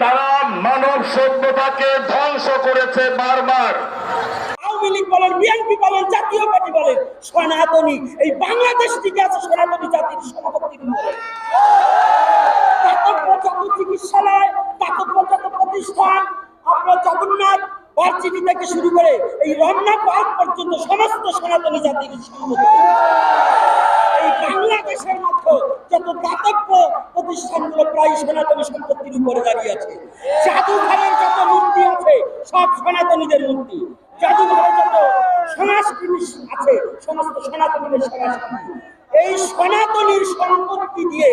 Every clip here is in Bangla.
তারা মানব সভ্যতাকে ধ্বংস করেছে বারবার। আওয়ামী লীগ বলেন বিএনপি বলেন জাতীয় পার্টি বলেন সনাতনী এই বাংলাদেশ টিকে আছে সনাতনী জাতির যত চিকিৎসালয় দাতব্য যত প্রতিষ্ঠান আপনার জগন্নাথ ভার্সিটি থেকে শুরু করে এই রমনা পার্ক পর্যন্ত সমস্ত সনাতনী জাতির সম্পত্তি এই বাংলাদেশের মধ্যে যত দাতব্য প্রতিষ্ঠানগুলো প্রায় সনাতনী সম্পত্তির উপরে দাঁড়িয়ে আছে, জাদুঘরের যত মূর্তি আছে, সব সনাতনীদের মূর্তি। জাদুঘরে যত সংস্কৃতি আছে, সমস্ত সনাতনীদের সংস্কৃতি এই সনাতনীর সম্পত্তি দিয়ে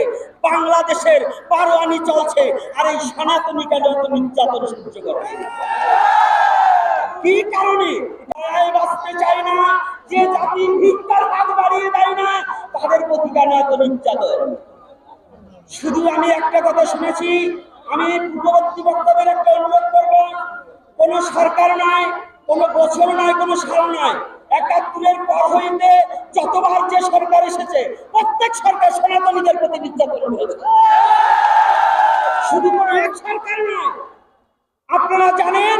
বাংলাদেশের পারোয়ানি চলছে, আর এই সনাতনী কেন এত নির্যাতন সহ্য করে কি কারণে? বাঁচতে চায় না, যে জাতি ভিক্ষার হাত বাড়িয়ে দেয় না, তাদের প্রতি কেন এত নির্যাতন। শুধু আমি একটা কথা শুনেছি, আমি পূর্ববর্তী বক্তব্যের একটা অনুরোধ করব, কোন সরকার নাই কোন বছর নাই কোন সাল নাই একাত্তরের পর হইতে যতবার যে সরকার এসেছে, প্রত্যেক সরকার সনাতনীদের প্রতি নির্যাতন করেছে শুধু কোন এক সরকার নয়, আপনারা জানেন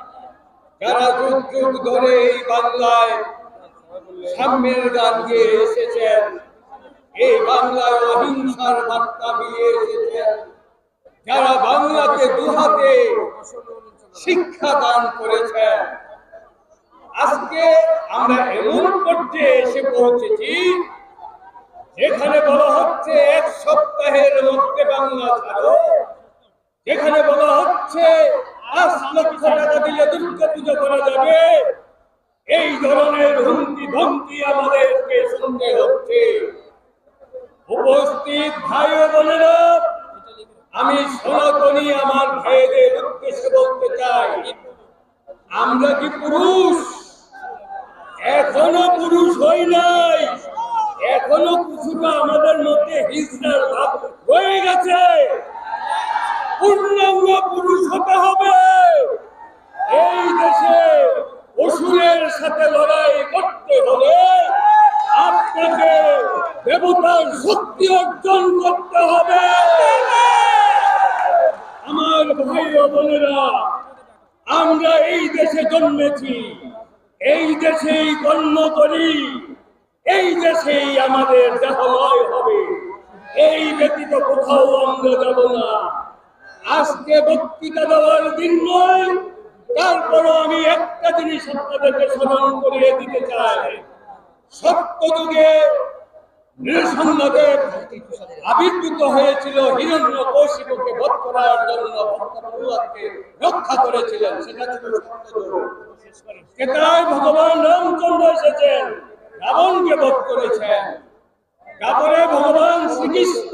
যারা যুগ যুগ ধরে এই বাংলায় সাম্যের গান গিয়ে এসেছেন, এই বাংলায় অহিংসার বার্তা দিয়ে এসেছেন, যারা বাংলাকে দুহাতে শিক্ষা দান করেছেন। আজকে আমরা এমন পর্যায়ে এসে পৌঁছেছি, যেখানে বলা হচ্ছে এক সপ্তাহের মধ্যে বাংলা ছাড়ো, যেখানে বলা হচ্ছে পাঁচ লক্ষ টাকা দিলে দুর্গা পুজো করা যাবে। এই ধরনের হুমকি ধমকি আমাদেরকে শুনতে হচ্ছে। উপস্থিত ভাই বোনেরা, আমি সনাতনী আমার ভাইদের উদ্দেশ্যে বলতে চাই, আমরা কি পুরুষ? এখনও পুরুষ হই নাই। এখনও কিছুটা আমাদের মধ্যে হিংসার ভাব রয়ে গেছে। পূর্ণাঙ্গ পুরুষ হতে হবে। এই দেশে অসুরের সাথে লড়াই করতে হলে আপনাকে দেবতার শক্তি অর্জন করতে হবে। আমার ভাই ও বোনেরা, আমরা এই দেশে জন্মেছি। এই দেশেই জন্ম করি। এই দেশেই আমাদের দেহলয় হবে। এই ব্যতীত কোথাও আমরা যাব না। আজকে বক্তৃতা দেওয়ার দিন নয়, তারপরও আমি একটা জিনিস আপনাদেরকে স্মরণ করিয়ে দিতে চাই। সত্য যুগে আবির্ভূত হয়েছিল হিরণ্য কৌশিককে বধ করার জন্য রক্ষা করেছিলেন, সেটা ছিল সেটাই ভগবান রামচন্দ্র এসেছেন, রাবণকে বধ করেছেন। তারপরে ভগবান শ্রীকৃষ্ণ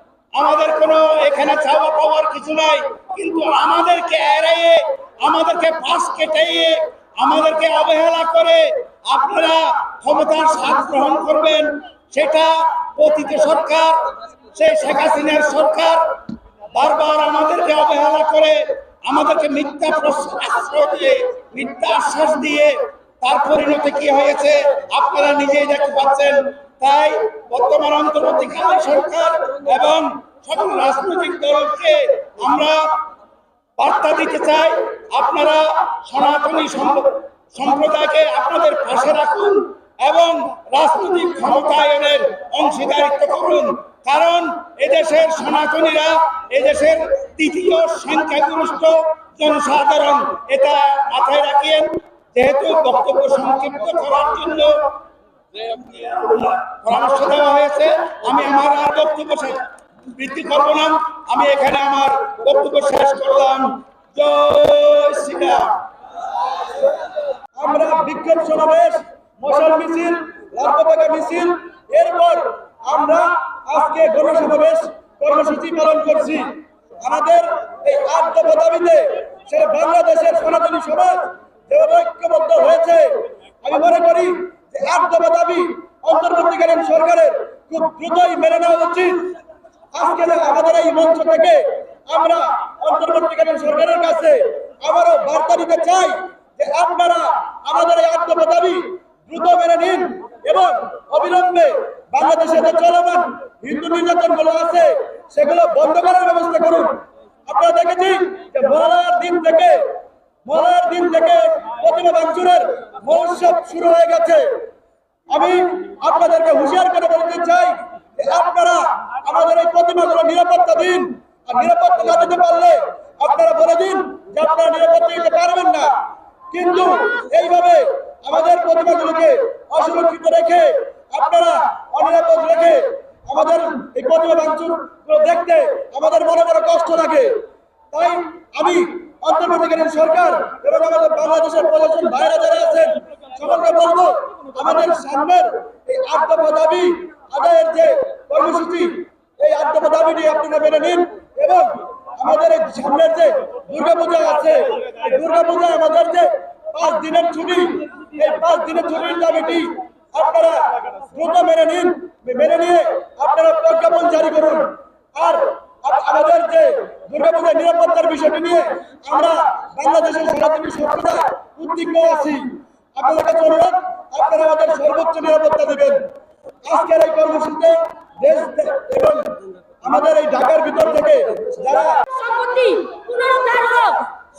আমাদের কোনো এখানে চাওয়া পাওয়ার কিছু নাই, কিন্তু আমাদেরকে এড়াইয়ে আমাদেরকে পাশ কেটাইয়ে, আমাদেরকে অবহেলা করে আপনারা ক্ষমতার স্বাদ গ্রহণ করবেন, সেটা পতিত সরকার সেই শেখ হাসিনার সরকার বারবার আমাদেরকে অবহেলা করে, আমাদেরকে মিথ্যা দিয়ে, মিথ্যা আশ্বাস দিয়ে তার পরিণতি কি হয়েছে, আপনারা নিজেই দেখতে পাচ্ছেন। তাই বর্তমান অন্তর্বর্তীকালীন সরকার এবং সকল রাজনৈতিক দলকে আমরা বার্তা দিতে চাই, আপনারা সনাতনী সম্প্রদায়কে আপনাদের পাশে রাখুন এবং রাজনৈতিক ক্ষমতায়নের অংশীদারিত্ব করুন। কারণ এদেশের সনাতনীরা এদেশের তৃতীয় সংখ্যাগরিষ্ঠ জনসাধারণ, এটা মাথায় রাখিয়েন যেহেতু বক্তব্য সংক্ষিপ্ত করার জন্য পরামর্শ দেওয়া হয়েছে, আমি আমার আর বক্তব্য বৃদ্ধি করব না। আমি এখানে আমার বক্তব্য শেষ করলাম। জয় শ্রীরাম। আমরা বিক্ষোভ সমাবেশ, মশাল মিছিল লালপতাকা মিছিল, এরপর আমরা আজকে গণসমাবেশ কর্মসূচি পালন করছি। আমাদের এই আট দফা দাবিতে সে বাংলাদেশের সনাতনী সমাজ যেভাবে ঐক্যবদ্ধ হয়েছে, আমি মনে করি যে আট দফা দাবি অন্তর্বর্তীকালীন সরকারের খুব দ্রুতই মেনে নেওয়া উচিত। আজকে আমাদের এই মঞ্চ থেকে আমরা অন্তর্বর্তীকালীন সরকারের কাছে আবারও বার্তা দিতে চাই যে আপনারা আমাদের এই আত্মীয় দাবি দ্রুত মেনে নিন এবং অবিলম্বে বাংলাদেশে যে চলমান হিন্দু নির্যাতনগুলো আছে, সেগুলো বন্ধ করার ব্যবস্থা করুন। আপনারা দেখেছি যে থেকে দিন থেকে প্রতিমা ভাঙচুরের শুরু হয়ে গেছে। আমি আপনাদেরকে হুঁশিয়ার করে বলতে চাই আপনারা আমাদের এই প্রতিমাগুলো নিরাপত্তা দিন, আর নিরাপত্তা না পারলে আপনারা বলে দিন যে আপনারা নিরাপত্তা দিতে পারবেন না। কিন্তু এইভাবে আমাদের প্রতিমাগুলোকে অসুরক্ষিত রেখে আপনারা অনিরাপদ রেখে আমাদের এই প্রতিমা দেখতে আমাদের মনে বড় কষ্ট লাগে। তাই আমি অন্তর্বর্তীকালীন সরকার এবং আমাদের বাংলাদেশের প্রশাসন বাইরে যারা আছেন, সকলকে বলব, আমাদের সামনের এই দফা দাবি, আদায়ের যে কর্মসূচি, এই দফা দাবিটি আপনারা মেনে নিন এবং আমাদের এই সামনের যে দুর্গাপূজা আছে, এই দুর্গাপূজা আমাদের যে পাঁচ দিনের ছুটি, এই পাঁচ দিনের ছুটির দাবিটি আপনারা দ্রুত মেনে নিন। মেনে নিয়ে আপনারা প্রজ্ঞাপন জারি করুন। আর দুর্গাপূজার নিরাপত্তার বিষয়টি নিয়ে আমরা বাংলাদেশের সনাতনী সম্প্রদায় উদ্বিগ্ন আছি। আপনাদের কাছে অনুরোধ, আপনারা আমাদের সর্বোচ্চ নিরাপত্তা দেবেন। আজকের এই কর্মসূচিতে দেশ এবং আমাদের এই ঢাকার ভিতর থেকে যারা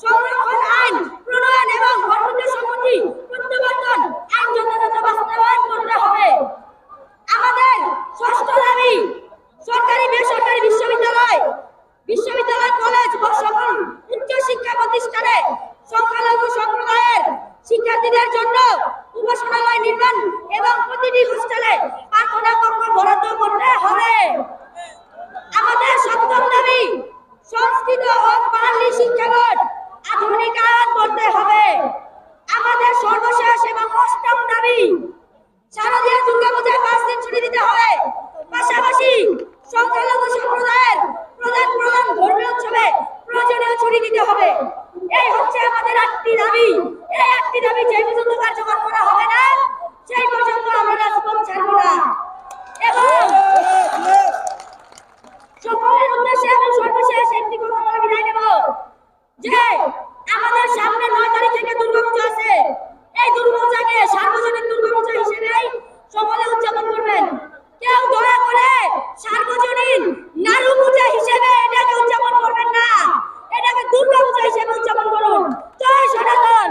সংরক্ষণ আইন প্রণয়ন এবং ভোটারদের সম্পত্তি প্রত্যাবর্তন আইন যথাযথ বাস্তবায়ন করতে হবে আমাদের ষষ্ঠ দাবি সরকারি বেসরকারি বিশ্ববিদ্যালয় বিশ্ববিদ্যালয় কলেজ ও সকল উচ্চ শিক্ষা প্রতিষ্ঠানে সংখ্যালঘু সম্প্রদায়ের শিক্ষার্থীদের জন্য উপাসনালয় নির্মাণ এবং প্রতিটি হোস্টেলে প্রার্থনা কক্ষ বরাদ্দ করতে হবে। আমাদের সপ্তম দাবি, সংস্কৃত ও বাঙালি শিক্ষাগত আধুনিকায়ন করতে হবে। আমাদের সর্বশেষ এবং অষ্টম দাবি, শারদীয় দুর্গাপূজায় পাঁচ দিন ছুটি দিতে হবে পাশাপাশি সংখ্যালঘু সম্প্রদায়ের প্রধান প্রধান ধর্মীয় উৎসবে প্রয়োজনীয় ছুটি দিতে হবে এই হচ্ছে আমাদের আটটি দাবি এই আটটি দাবি যে পর্যন্ত কার্যকর করা হবে না সেই পর্যন্ত আমরা রাজপথ ছাড়ব না এবং সকলের উদ্দেশ্যে আমি সর্বশেষ একটি কথা বলে বিদায় নেব যে আমাদের সামনে নয় তারিখ থেকে দুর্গাপূজা আছে এই দুর্গাপূজাকে সার্বজনীন দুর্গাপূজা হিসেবেই সকলে উদযাপন করবেন কেউ দয়া করে সার্বজনীন নারু পূজা হিসেবে এটাকে উদযাপন করবেন না এটাকে দুর্গাপূজা হিসেবে উদযাপন করুন জয় সনাতন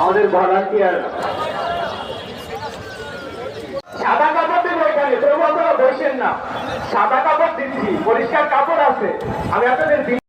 আমাদের ভলান্টিয়ার সাদা কাপড় দেবো এখানে তবু আপনারা বসেন না। সাদা কাপড় দিচ্ছি, পরিষ্কার কাপড় আছে। আমি আপনাদের